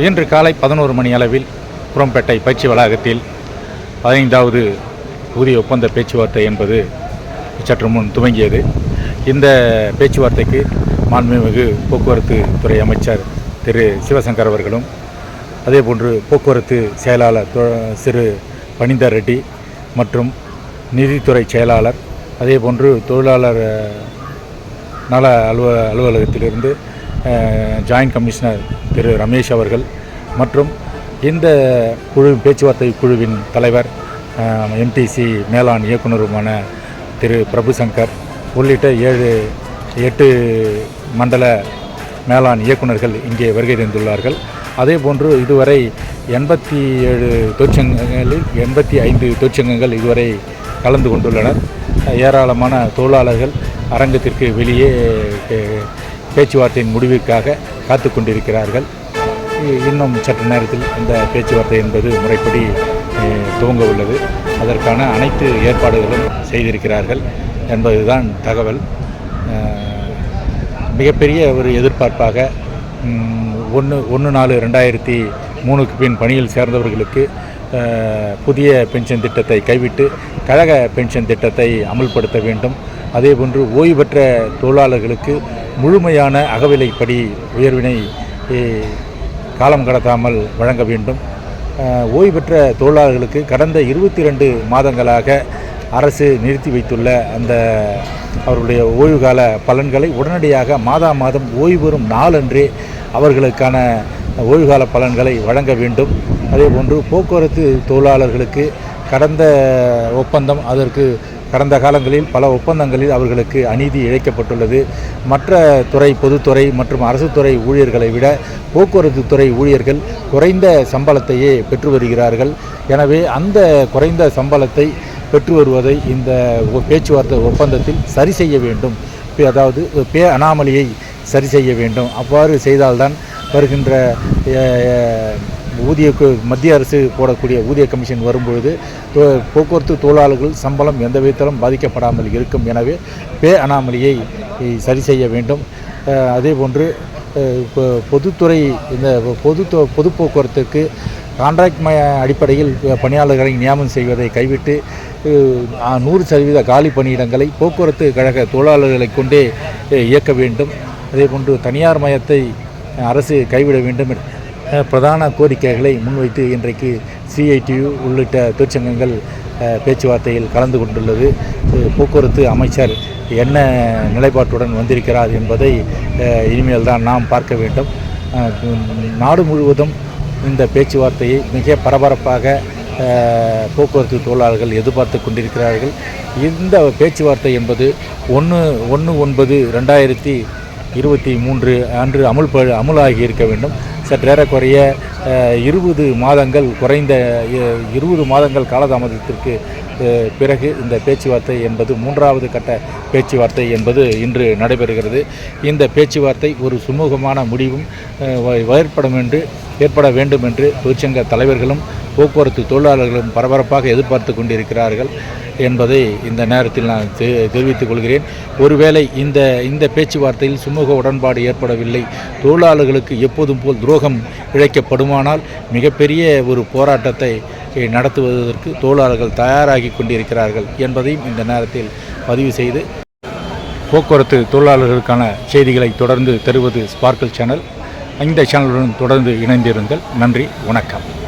இன்று காலை பதினோரு மணி அளவில் புறம்பேட்டை பயிற்சி வளாகத்தில் பதினைந்தாவது ஊதிய ஒப்பந்த பேச்சுவார்த்தை என்பது சற்று முன் துவங்கியது. இந்த பேச்சுவார்த்தைக்கு மாண்புமிகு போக்குவரத்து துறை அமைச்சர் திரு சிவசங்கர் அவர்களும் அதேபோன்று போக்குவரத்து செயலாளர் தொ- சிறு பனிந்தர் ரெட்டி மற்றும் நிதித்துறை செயலாளர் அதேபோன்று தொழிலாளர் நல அலுவ அலுவலகத்திலிருந்து ஜாயின்ட் கமிஷனர் திரு ரமேஷ் அவர்கள் மற்றும் இந்த குழு பேச்சுவார்த்தை குழுவின் தலைவர் எம்டிசி மேலாண் இயக்குனருமான திரு பிரபு சங்கர் உள்ளிட்ட ஏழு எட்டு மண்டல மேலாண் இயக்குனர்கள் இங்கே வருகை தந்துள்ளார்கள். அதேபோன்று இதுவரை எண்பத்தி ஏழு தொழிற்சங்கங்களில் எண்பத்தி ஐந்து தொழிற்சங்கங்கள் இதுவரை கலந்து கொண்டுள்ளனர். ஏராளமான தொழிலாளர்கள் அரங்கத்திற்கு வெளியே பேச்சுவார்த்தையின் முடிவிற்காக காத்து கொண்டிருக்கிறார்கள். இன்னும் சற்று நேரத்தில் இந்த பேச்சுவார்த்தை என்பது முறைப்படி துவங்க உள்ளது. அதற்கான அனைத்து ஏற்பாடுகளும் செய்திருக்கிறார்கள் என்பதுதான் தகவல். மிகப்பெரிய ஒரு எதிர்பார்ப்பாக ஒன்று ஒன்று நாலு ரெண்டாயிரத்தி மூணுக்கு பின் பணியில் சேர்ந்தவர்களுக்கு புதிய பென்ஷன் திட்டத்தை கைவிட்டு கழக பென்ஷன் திட்டத்தை அமல்படுத்த வேண்டும். அதேபோன்று ஓய்வு பெற்ற தொழிலாளர்களுக்கு முழுமையான அகவிலைப்படி உயர்வினை காலம் கடத்தாமல் வழங்க வேண்டும். ஓய்வு பெற்ற தொழிலாளர்களுக்கு கடந்த இருபத்தி ரெண்டு மாதங்களாக அரசு நிறுத்தி வைத்துள்ள அந்த அவருடைய ஓய்வுகால பலன்களை உடனடியாக மாதா மாதம் ஓய்வு பெறும் நாளன்றே அவர்களுக்கான ஓய்வுகால பலன்களை வழங்க வேண்டும். அதேபோன்று போக்குவரத்து தொழிலாளர்களுக்கு கடந்த ஒப்பந்தம் அதற்கு கடந்த காலங்களில் பல ஒப்பந்தங்களில் அவர்களுக்கு அநீதி இழைக்கப்பட்டுள்ளது. மற்ற துறை பொதுத்துறை மற்றும் அரசு துறை ஊழியர்களை விட போக்குவரத்து துறை ஊழியர்கள் குறைந்த சம்பளத்தையே பெற்று வருகிறார்கள். எனவே அந்த குறைந்த சம்பளத்தை பெற்று வருவதை இந்த பேச்சுவார்த்தை ஒப்பந்தத்தில் சரி செய்ய வேண்டும். பே- அதாவது பே அனாமலியை சரி செய்ய வேண்டும். அவ்வாறு செய்தால்தான் வருகின்ற ஊதிய மத்திய அரசு போடக்கூடிய ஊதிய கமிஷன் வரும்பொழுது போக்குவரத்து தொழிலாளர்கள் சம்பளம் எந்த விதத்திலும் பாதிக்கப்படாமல் இருக்கும். எனவே பே அனாமலியை சரி செய்ய வேண்டும். அதேபோன்று பொதுத்துறை இந்த பொது தொ- பொது போக்குவரத்துக்கு கான்ட்ராக்ட் மய அடிப்படையில் பணியாளர்களை நியமனம் செய்வதை கைவிட்டு நூறு சதவீத காலி பணியிடங்களை போக்குவரத்து கழக தொழிலாளர்களை கொண்டே இயக்க வேண்டும். அதேபோன்று தனியார் மயத்தை அரசு கைவிட வேண்டும். பிரதான கோரிக்கைகளை முன்வைத்து இன்றைக்கு சிஐடியு உள்ளிட்ட தொழிற்சங்கங்கள் பேச்சுவார்த்தையில் கலந்து கொண்டுள்ளது. போக்குவரத்து அமைச்சர் என்ன நிலைப்பாட்டுடன் வந்திருக்கிறார் என்பதை இனிமேல் தான் நாம் பார்க்க வேண்டும். நாடு முழுவதும் இந்த பேச்சுவார்த்தையை மிக பரபரப்பாக போக்குவரத்து தொழிலாளர்கள் எதிர்பார்த்து கொண்டிருக்கிறார்கள். இந்த பேச்சுவார்த்தை என்பது ஒன்று ஒன்று ஒன்பது ரெண்டாயிரத்தி இருபத்தி மூன்று அன்று அமுல் அமுலாகி இருக்க வேண்டும். சற்றேறக்குறைய இருபது மாதங்கள் குறைந்த இருபது மாதங்கள் காலதாமதத்திற்கு பிறகு இந்த பேச்சுவார்த்தை என்பது மூன்றாவது கட்ட பேச்சுவார்த்தை என்பது இன்று நடைபெறுகிறது. இந்த பேச்சுவார்த்தை ஒரு சுமூகமான முடிவும் வ- ஏற்படும் என்று ஏற்பட வேண்டும் என்று தொழிற்சங்க தலைவர்களும் போக்குவரத்து தொழிலாளர்களும் பரபரப்பாக எதிர்பார்த்து கொண்டிருக்கிறார்கள் என்பதை இந்த நேரத்தில் நான் தெ- தெரிவித்துக் கொள்கிறேன். ஒருவேளை இந்த இந்த பேச்சுவார்த்தையில் சுமூக உடன்பாடு ஏற்படவில்லை. தொழிலாளர்களுக்கு எப்போதும் போல் துரோகம் இழைக்கப்படுமானால் மிகப்பெரிய ஒரு போராட்டத்தை நடத்துவதற்கு தொழிலாளர்கள் தயாராகி கொண்டிருக்கிறார்கள் என்பதையும் இந்த நேரத்தில் பதிவு செய்து போக்குவரத்து தொழிலாளர்களுக்கான செய்திகளை தொடர்ந்து தருவது ஸ்பார்க்கிள் சேனல் இந்த சேனலுடன் தொடர்ந்து இணைந்திருங்கள். நன்றி. வணக்கம்.